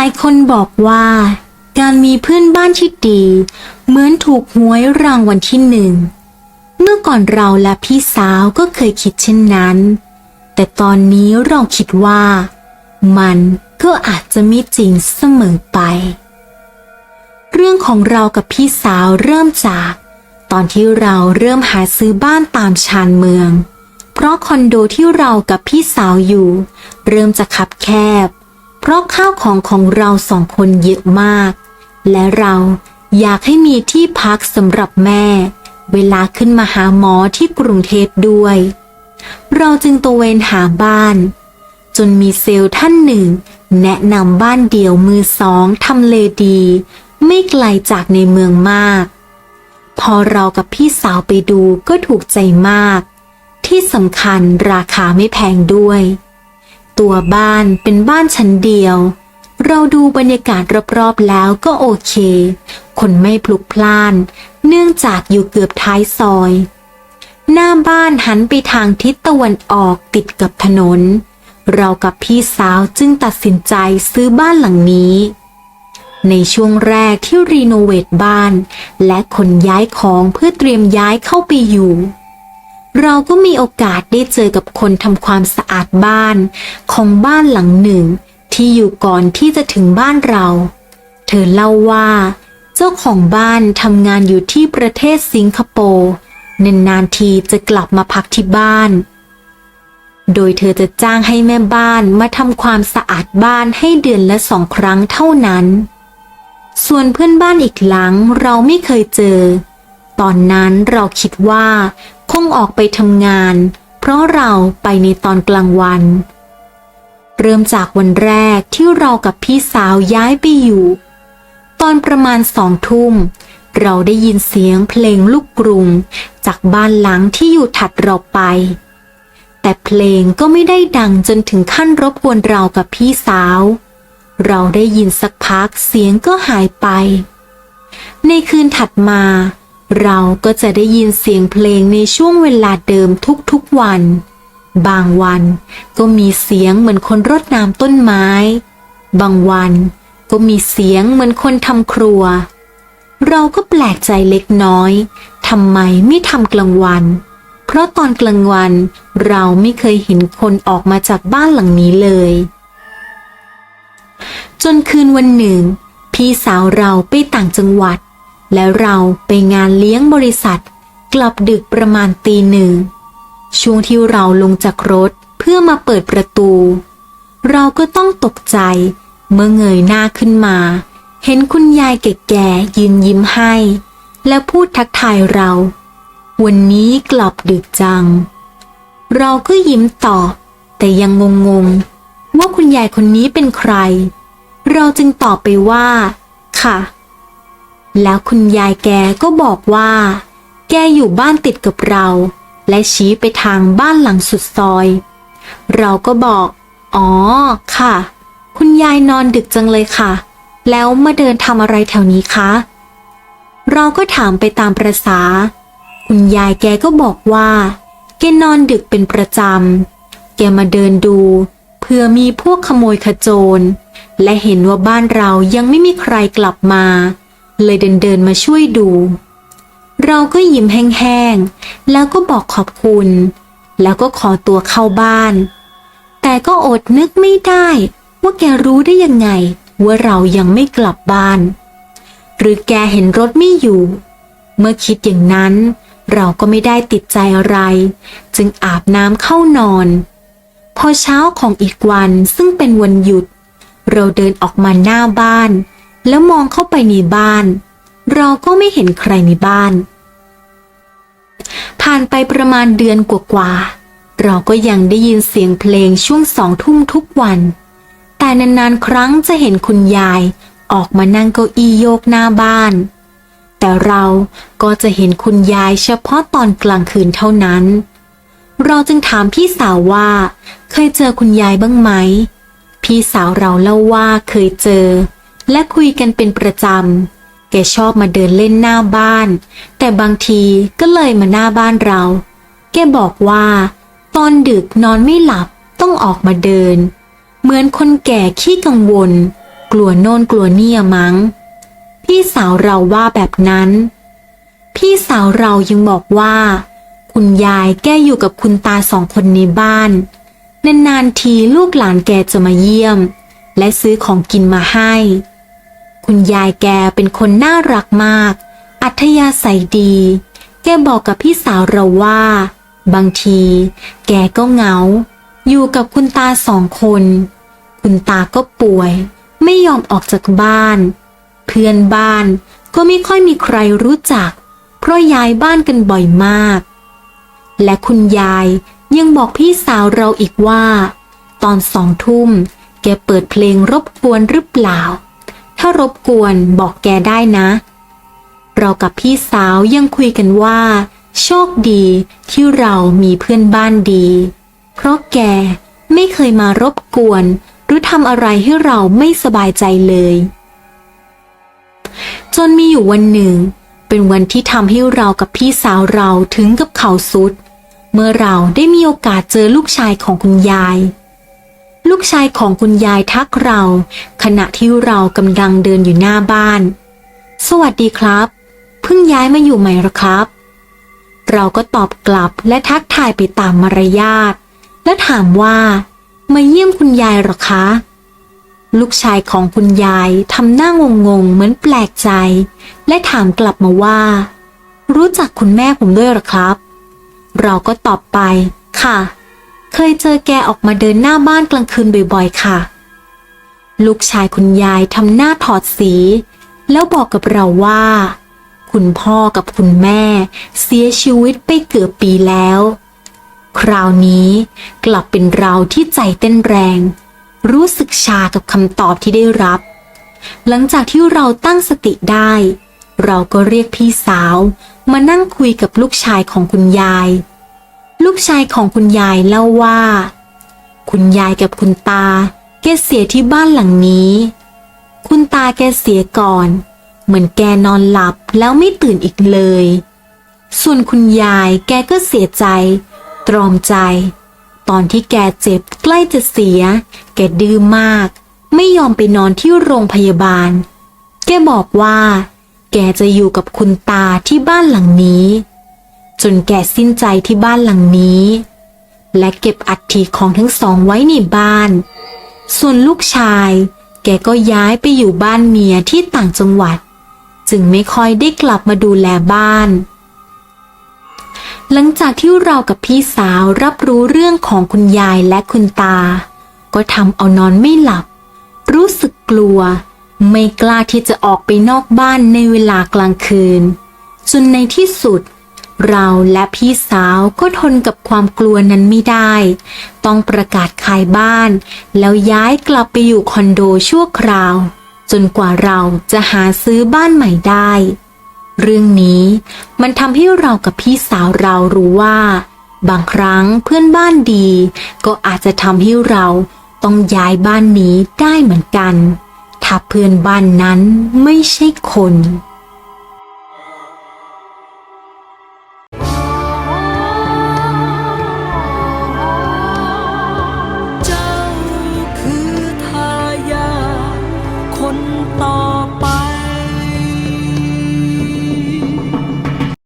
ายคนบอกว่า การมีเพื่อนบ้านที่ดี เหมือนถูกหวยรางวัลที่หนึ่ง เมื่อก่อนเราและพี่สาวก็เคยคิดเช่นนั้น แต่ตอนนี้เราคิดว่า มันก็อาจจะไม่จริงเสมอไป เรื่องของเรากับพี่สาวเริ่มจาก ตอนที่เราเริ่มหาซื้อบ้านตามชานเมือง เพราะคอนโดที่เรากับพี่สาวอยู่ เริ่มจะคับแคบ เพราะข้าวของของเราสองคนเยอะมาก และเราอยากให้มีที่พักสำหรับแม่ เวลาขึ้นมาหาหมอที่กรุงเทพด้วย เราจึงตระเวนหาบ้าน จนมีเซลล์ท่านหนึ่ง แนะนำบ้านเดี่ยวมือสองทำเลดี ไม่ไกลจากในเมืองมาก พอเรากับพี่สาวไปดูก็ถูกใจมาก ที่สำคัญราคาไม่แพงด้วย ตัวบ้านเป็นบ้านชั้นเดียว เราดูบรรยากาศรอบๆแล้วก็โอเค คนไม่พลุกพล่าน เนื่องจากอยู่เกือบท้ายซอย หน้าบ้านหันไปทางทิศตะวันออกติดกับถนน เรากับพี่สาวจึงตัดสินใจซื้อบ้านหลังนี้ในช่วงแรกที่รีโนเวทบ้าน และขนย้ายของเพื่อเตรียมย้ายเข้าไปอยู่ เราก็มีโอกาสได้เจอกับคนทำความสะอาดบ้าน ของบ้านหลังหนึ่ง ที่อยู่ก่อนที่จะถึงบ้านเรา เธอเล่าว่า เจ้าของบ้านทำงานอยู่ที่ประเทศสิงคโปร์นานๆทีจะกลับมาพักที่บ้าน โดยเธอจะจ้างให้แม่บ้านมาทำความสะอาดบ้านให้เดือนละสองครั้งเท่านั้น ส่วนเพื่อนบ้านอีกหลังเราไม่เคยเจอ ตอนนั้นเราคิดว่า คงออกไปทำงาน เพราะเราไปในตอนกลางวัน เริ่มจากวันแรกที่เรากับพี่สาวย้ายไปอยู่ ตอนประมาณสองทุ่ม เราได้ยินเสียงเพลงลูกกรุง จากบ้านหลังที่อยู่ถัดเราไป แต่เพลงก็ไม่ได้ดังจนถึงขั้นรบกวนเรากับพี่สาว เราได้ยินสักพักเสียงก็หายไป ในคืนถัดมา เราก็จะได้ยินเสียงเพลงในช่วงเวลาเดิมทุกๆวัน บางวันก็มีเสียงเหมือนคนรดน้ำต้นไม้ บางวันก็มีเสียงเหมือนคนทำครัว เราก็แปลกใจเล็กน้อยทำไมไม่ทำกลางวัน เพราะตอนกลางวันเราไม่เคยเห็นคนออกมาจากบ้านหลังนี้เลย จนคืนวันหนึ่ง พี่สาวเราไปต่างจังหวัด และเราไปงานเลี้ยงบริษัท กลับดึกประมาณตีหนึ่ง ช่วงที่เราลงจากรถเพื่อมาเปิดประตู เราก็ต้องตกใจ เมื่อเงยหน้าขึ้นมา เห็นคุณยายแก่ๆยืนยิ้มให้ และพูดทักทายเรา วันนี้กลับดึกจัง เราก็ยิ้มตอบแต่ยังงงๆว่าคุณยายคนนี้เป็นใคร เราจึงตอบไปว่า ค่ะ แล้วคุณยายแกก็บอกว่า แกอยู่บ้านติดกับเรา และชี้ไปทางบ้านหลังสุดซอย เราก็บอก อ๋อ ค่ะ คุณยายนอนดึกจังเลยค่ะ แล้วมาเดินทำอะไรแถวนี้คะ เราก็ถามไปตามประษา คุณยายแกก็บอกว่า แกนอนดึกเป็นประจำ แกมาเดินดู เพื่อมีพวกขโมยขโจร และเห็นว่าบ้านเรายังไม่มีใครกลับมา เลยเดินเดินมาช่วยดู เราก็ยิ้มแห้งๆ แล้วก็บอกขอบคุณ แล้วก็ขอตัวเข้าบ้าน แต่ก็อดนึกไม่ได้ว่าแกรู้ได้ยังไง ว่าเรายังไม่กลับบ้าน หรือแกเห็นรถไม่อยู่ เมื่อคิดอย่างนั้น เราก็ไม่ได้ติดใจอะไร จึงอาบน้ำเข้านอน พอเช้าของอีกวันซึ่งเป็นวันหยุด เราเดินออกมาหน้าบ้าน แล้วมองเข้าไปในบ้าน เราก็ไม่เห็นใครในบ้าน ผ่านไปประมาณเดือนกว่าๆเราก็ยังได้ยินเสียงเพลงช่วงสองทุ่มทุกวัน แต่นานๆครั้งจะเห็นคุณยายออกมานั่งเก้าอี้โยกหน้าบ้าน แต่เราก็จะเห็นคุณยายเฉพาะตอนกลางคืนเท่านั้น เราจึงถามพี่สาวว่า เคยเจอคุณยายบ้างไหม พี่สาวเราเล่าว่าเคยเจอ และคุยกันเป็นประจำ แกชอบมาเดินเล่นหน้าบ้าน แต่บางทีก็เลยมาหน้าบ้านเรา แกบอกว่า ตอนดึกนอนไม่หลับต้องออกมาเดิน เหมือนคนแก่ขี้กังวล กลัวโน่นกลัวเนี่ยมัง้ง พี่สาวเราว่าแบบนั้น พี่สาวเรายังบอกว่า คุณยายแกอยู่กับคุณตาสองคนในบ้านนานๆทีลูกหลานแกจะมาเยี่ยม และซื้อของกินมาให้ คุณยายแกเป็นคนน่ารักมาก อัธยาศัยดี แกบอกกับพี่สาวเราว่า บางที แกก็เหงา อยู่กับคุณตาสองคน คุณตาก็ป่วย ไม่ยอมออกจากบ้าน เพื่อนบ้านก็ไม่ค่อยมีใครรู้จัก เพราะย้ายบ้านกันบ่อยมาก และคุณยายยังบอกพี่สาวเราอีกว่า ตอนสองทุ่ม แกเปิดเพลงรบกวนหรือเปล่า ถ้ารบกวนบอกแกได้นะ เรากับพี่สาวยังคุยกันว่า โชคดีที่เรามีเพื่อนบ้านดี เพราะแกไม่เคยมารบกวน หรือทำอะไรให้เราไม่สบายใจเลย จนมีอยู่วันหนึ่ง เป็นวันที่ทำให้เรากับพี่สาวเราถึงกับเข่าสุด เมื่อเราได้มีโอกาสเจอลูกชายของคุณยาย ลูกชายของคุณยายทักเรา ขณะที่เรากำลังเดินอยู่หน้าบ้าน สวัสดีครับ เพิ่งย้ายมาอยู่ใหม่หรอครับ เราก็ตอบกลับและทักทายไปตามมารยาท และถามว่า มาเยี่ยมคุณยายหรอคะ ลูกชายของคุณยายทำหน้างงงๆเหมือนแปลกใจ และถามกลับมาว่า รู้จักคุณแม่ผมด้วยหรอครับ เราก็ตอบไป ค่ะ เคยเจอแกออกมาเดินหน้าบ้านกลางคืนบ่อยๆค่ะ ลูกชายคุณยายทำหน้าถอดสี แล้วบอกกับเราว่า คุณพ่อกับคุณแม่เสียชีวิตไปเกือบปีแล้ว คราวนี้กลับเป็นเราที่ใจเต้นแรง รู้สึกชากับคำตอบที่ได้รับ หลังจากที่เราตั้งสติได้ เราก็เรียกพี่สาวมานั่งคุยกับลูกชายของคุณยาย ลูกชายของคุณยายเล่าว่า คุณยายกับคุณตา แกเสียที่บ้านหลังนี้ คุณตาแกเสียก่อน เหมือนแกนอนหลับแล้วไม่ตื่นอีกเลย ส่วนคุณยายแกก็เสียใจ ตรอมใจ ตอนที่แกเจ็บใกล้จะเสีย แกดื้อมาก ไม่ยอมไปนอนที่โรงพยาบาล แกบอกว่า แกจะอยู่กับคุณตาที่บ้านหลังนี้ จนแกสิ้นใจที่บ้านหลังนี้ และเก็บอัฐิของทั้งสองไว้ในบ้าน ส่วนลูกชาย แกก็ย้ายไปอยู่บ้านเมียที่ต่างจังหวัด จึงไม่ค่อยได้กลับมาดูแลบ้าน หลังจากที่เรากับพี่สาวรับรู้เรื่องของคุณยายและคุณตา ก็ทำเอานอนไม่หลับ รู้สึกกลัว ไม่กล้าที่จะออกไปนอกบ้านในเวลากลางคืนจนในที่สุด เราและพี่สาวก็ทนกับความกลัวนั้นไม่ได้ ต้องประกาศขายบ้าน แล้วย้ายกลับไปอยู่คอนโดชั่วคราว จนกว่าเราจะหาซื้อบ้านใหม่ได้ เรื่องนี้มันทำให้เรากับพี่สาวเรารู้ว่า บางครั้งเพื่อนบ้านดี ก็อาจจะทำให้เราต้องย้ายบ้านนี้ได้เหมือนกัน ถ้าเพื่อนบ้านนั้นไม่ใช่คน